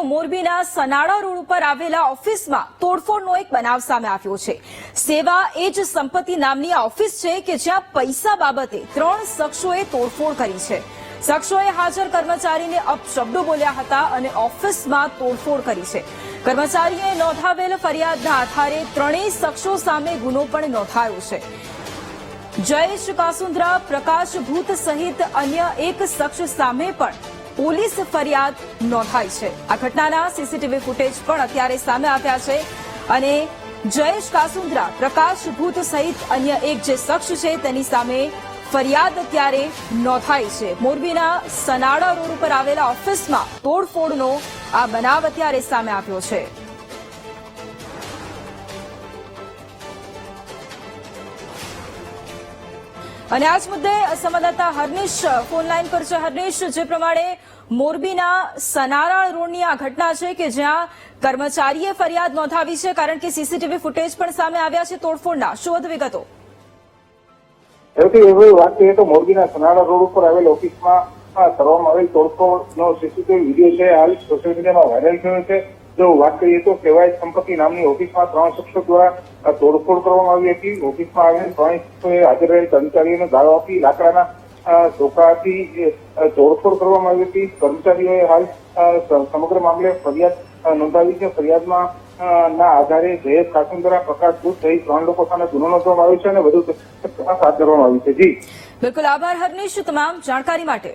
તો મોરબીના સનાળા રોડ ઉપર આવેલા ઓફિસમાં તોડફોડનો એક બનાવ સામે આવ્યો છે. સેવા એ જ સંપત્તિ નામની આ ઓફિસ છે કે જ્યાં પૈસા બાબતે ત્રણ શખ્સોએ તોડફોડ કરી છે. શખ્સોએ હાજર કર્મચારીને અપશબ્દો બોલ્યા હતા અને ઓફિસમાં તોડફોડ કરી છે. કર્મચારીએ નોંધાવેલ ફરિયાદના આધારે ત્રણેય શખ્સો સામે ગુનો પણ નોંધાયો છે. જયેશ કાસુંદ્રા, પ્રકાશ ભૂત સહિત અન્ય એક શખ્સ સામે પણ પોલીસ ફરિયાદ નોંધાઈ છે. આ ઘટનાના સીસીટીવી ફૂટેજ પણ અત્યારે સામે આવ્યા છે અને જયેશ કાસુંદ્રા, પ્રકાશ ભૂત સહિત અન્ય એક જે શખ્સ છે તેની સામે ફરિયાદ અત્યારે નોંધાઈ છે. મોરબીના સનાડા રોડ ઉપર આવેલા ઓફિસમાં તોડફોડનો આ બનાવ અત્યારે સામે આવ્યો છે. અને આ જ મુદ્દે સંવાદદાતા હર્નિશ, ફોન લાઈન પર છે હર્નિશ, જે પ્રમાણે મોરબીના સનારા રોડની આ ઘટના છે કે જ્યાં કર્મચારીએ ફરિયાદ નોંધાવી છે, કારણ કે સીસીટીવી ફૂટેજ પણ સામે આવ્યા છે તોડફોડના. શું વધુ વિગતો? એવી વાત કરીએ તો મોરબીના સનાડા રોડ ઉપર આવેલ ઓફિસમાં કરવામાં આવેલ તોડફોડનો સીસીટીવી વીડિયો છે, હાલ સોશિયલ મીડિયામાં વાયરલ થયો છે. જો વાત કરીએ તો કેવાય સંપત્તિ નામની ઓફિસમાં ત્રણ શખ્સો દ્વારા તોડફોડ કરવામાં આવી હતી. ઓફિસમાં આવેલ ત્રણ શખ્સોએ હાજર રહેલ કર્મચારીઓને ગાળો આપી લાકડાના ધોકાથી તોડફોડ કરવામાં આવી હતી. કર્મચારીઓએ હાલ સમગ્ર મામલે ફરિયાદ નોંધાવી છે. ફરિયાદમાં ના આધારે જયેશ કાસુંદરા, પ્રકાશ ભૂત સહિત ત્રણ લોકો સામે ગુનો નોંધવામાં આવ્યો છે અને વધુ તપાસ હાથ ધરવામાં આવી છે. જી. બિલકુલ આભાર, હરનીશ. તમામ જાણકારી માટે